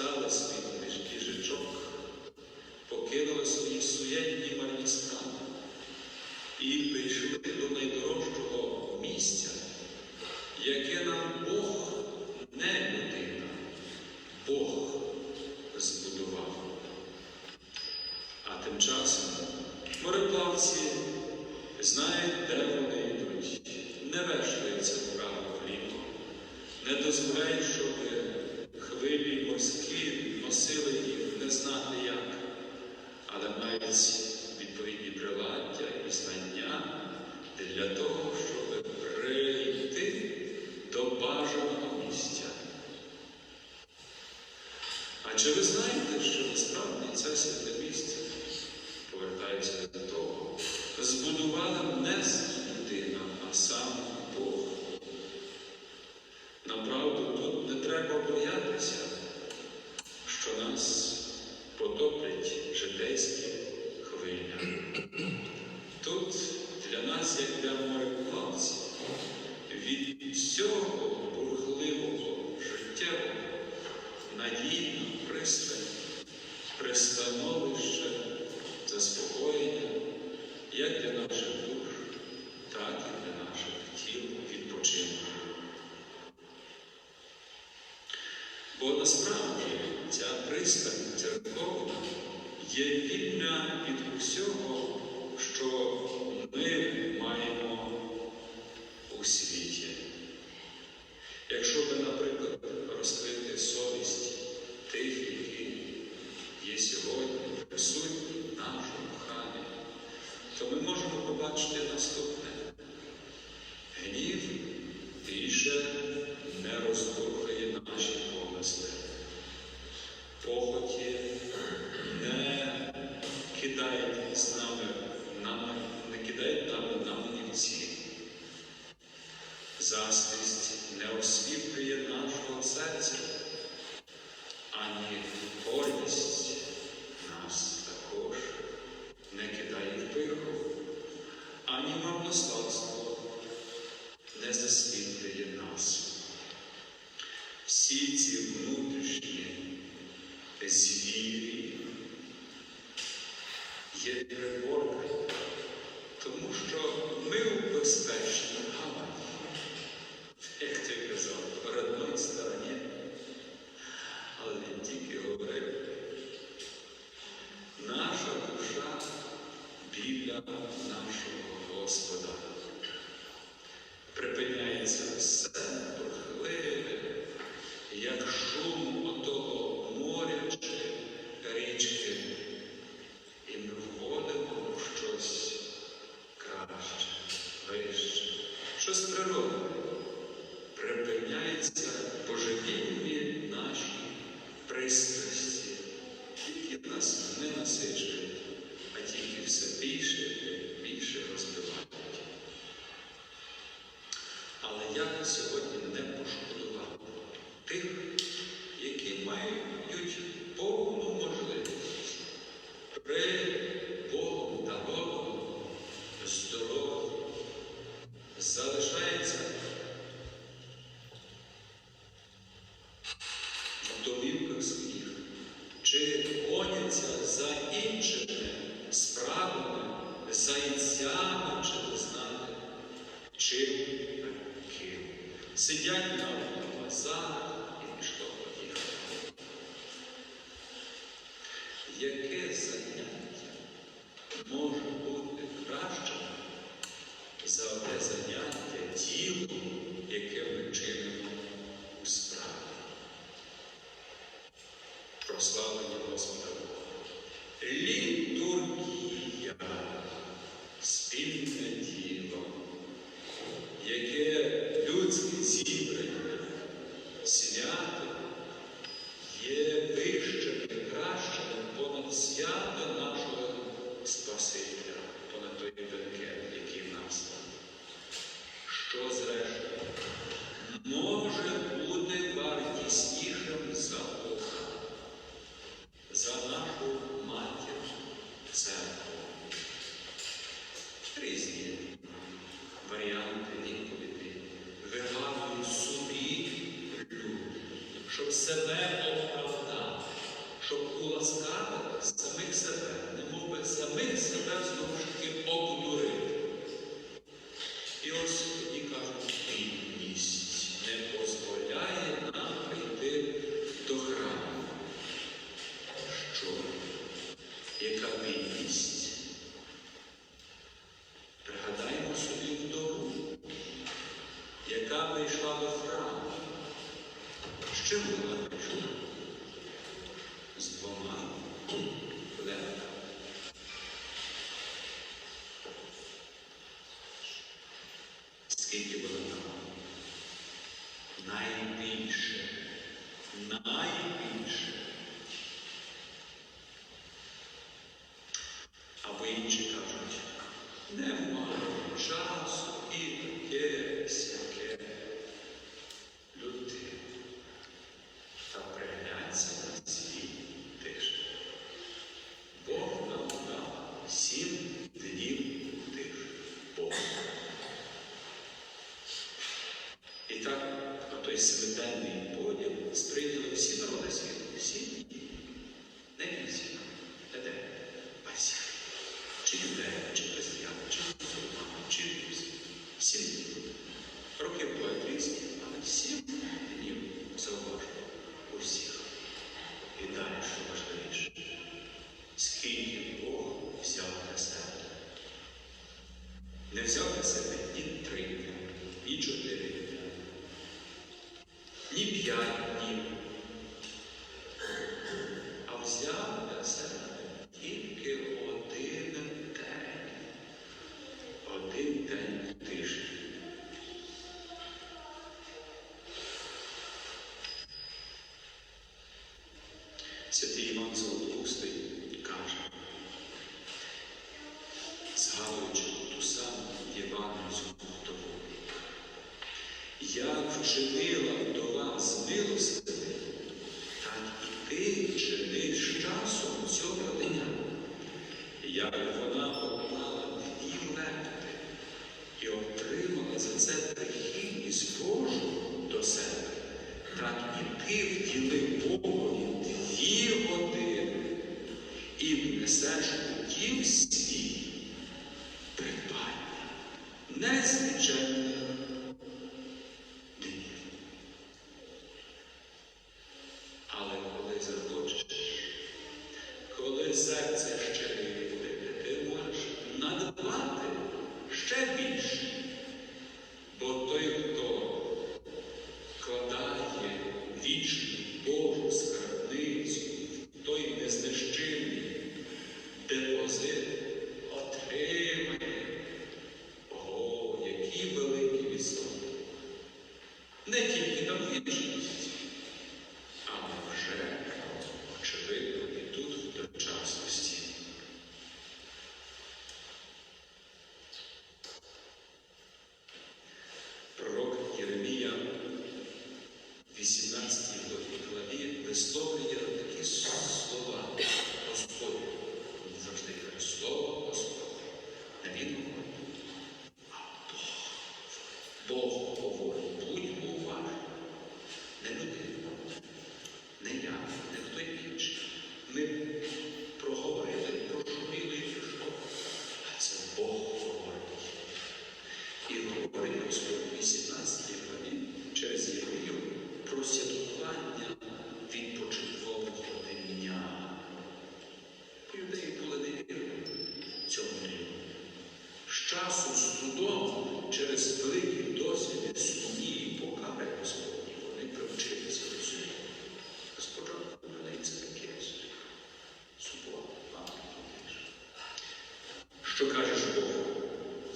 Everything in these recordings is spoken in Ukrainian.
стяла свій лишкий жичок, покинула свої суєнні марні справи. І прийшли до найдорожчого місця, яке нам для того, щоб прийти до бажаного місця. А чи ви знаєте? надійну пристань, пристановище, заспокоєння як для наших душ, так і для наших тіл відпочинку. Бо насправді ця пристань церковна є вільна від усього, що ми маємо у світі. Якщо ви, наприклад, сьогодні є суть нашого хамі, то ми можемо побачити наступне. Гнів більше не розбух. всі ці внутрішні звірі є переборки, тому що ми у безпечній гавані, як ти казав, в родній стороні, але не тільки говорив. себе оправдав, щоб уласкати самих себе, не би самих себе знову Né? Відтак, на той семиденний поділ сприйняли всі народи світу, всі? Не візі, де де, басі, чи юдеї, чи християни, чи мусульмани, чи візі, сім'ї. Роки поет різні.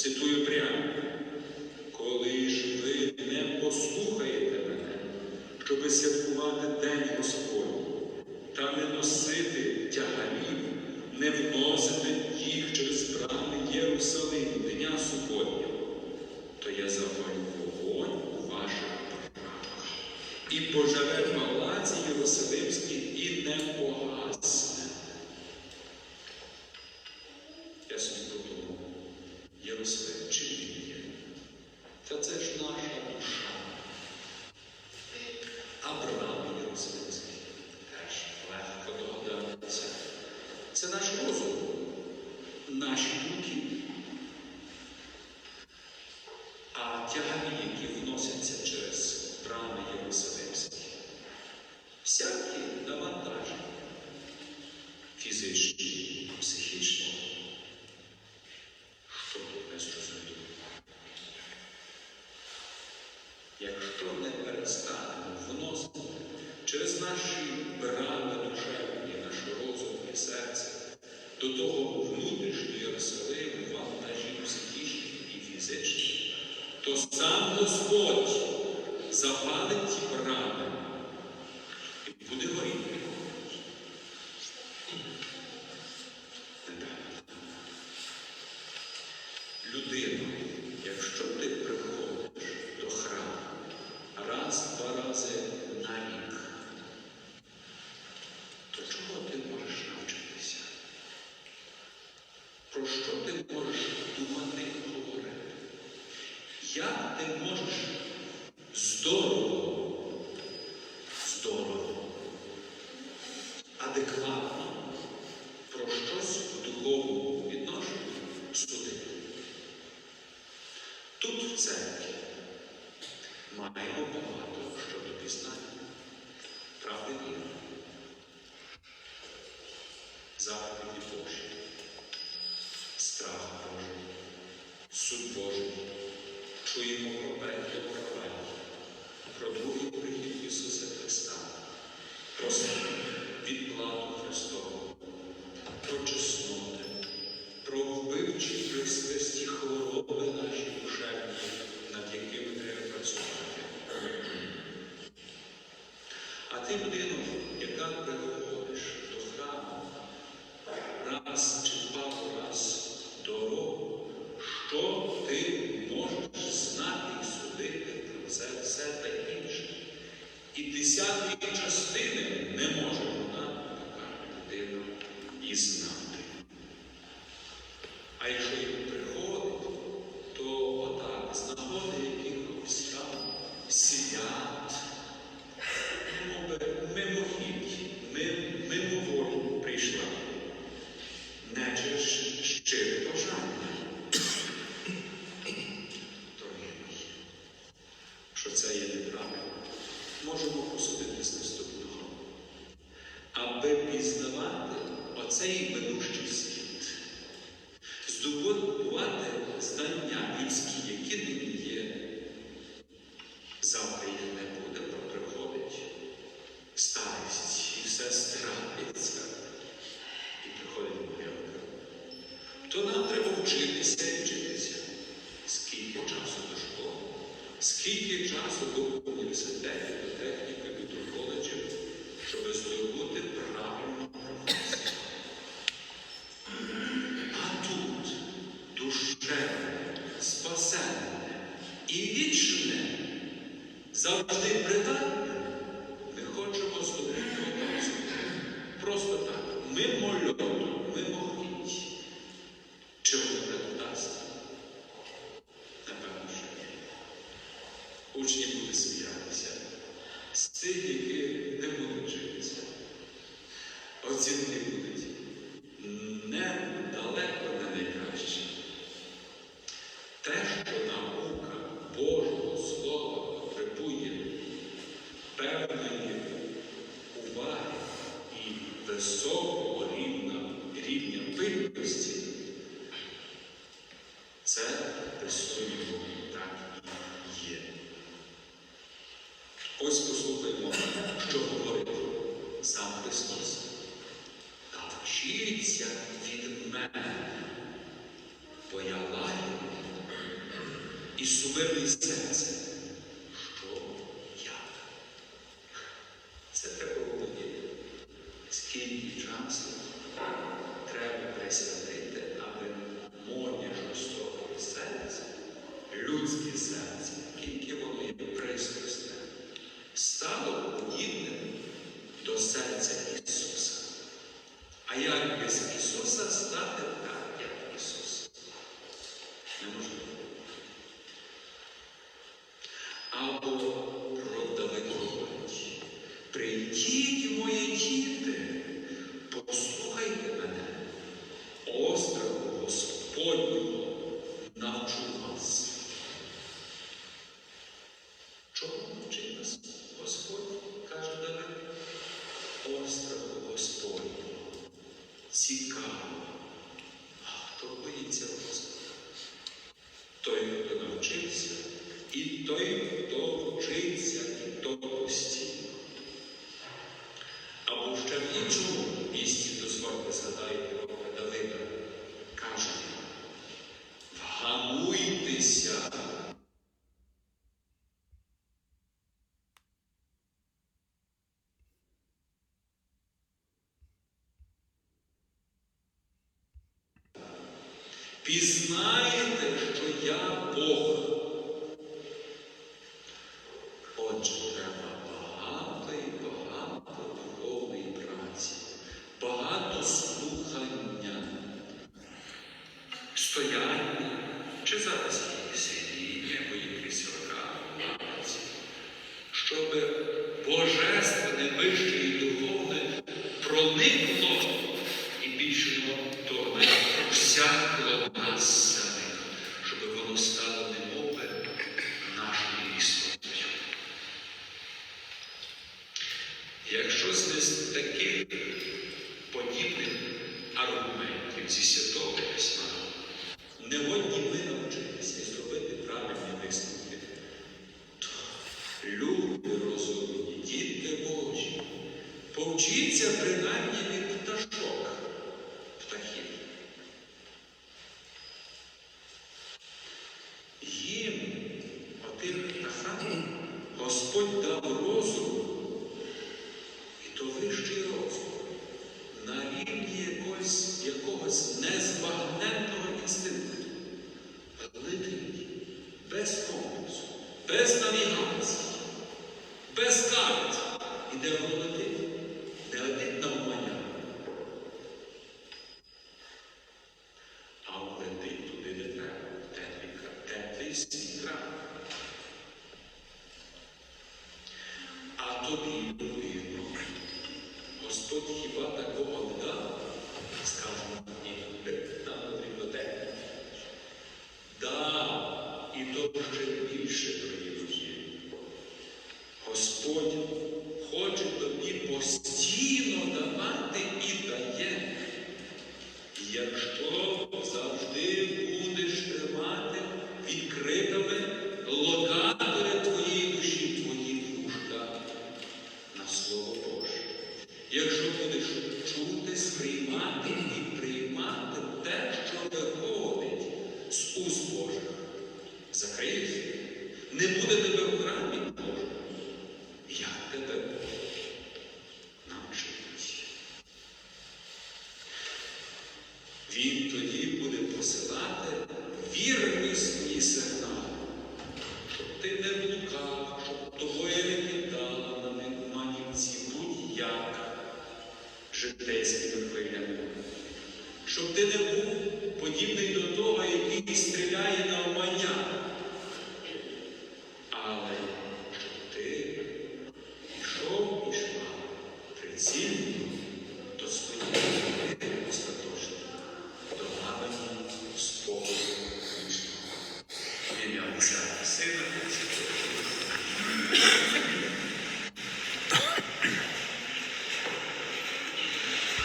Цитую прямо, коли ж ви не послухаєте мене, щоби святкувати День Господній, та не носити тягарів, не вносити їх через брани Єрусалим Дня Суботнього, то я завалю вогонь у ваших правах і пожере палаці Єрусалимській і не погасне. Я собі подумав. Єрусалим. Чим він є? Та це ж наша душа. Абрам. статиму вносимо через наші брани душевні, наш розум і серце, до того внутрішньої Єрусалиму, наші психічні і фізичні, то сам Господь запалить ті брани. про що ти можеш думати говорити? Як ти можеш здорово? із нами. А якщо Ve por Христові так і є. Ось послухаймо, що говорить сам Христос. Та вчиться від мене, бо я лаю і сумирний серце. Então, interrogante якщо завжди будеш тримати відкритими. руках, щоб тобою не кидала на них манівці будь-яка житейськими виглядом, щоб ти не був подібний до того, який стріляє на обмання.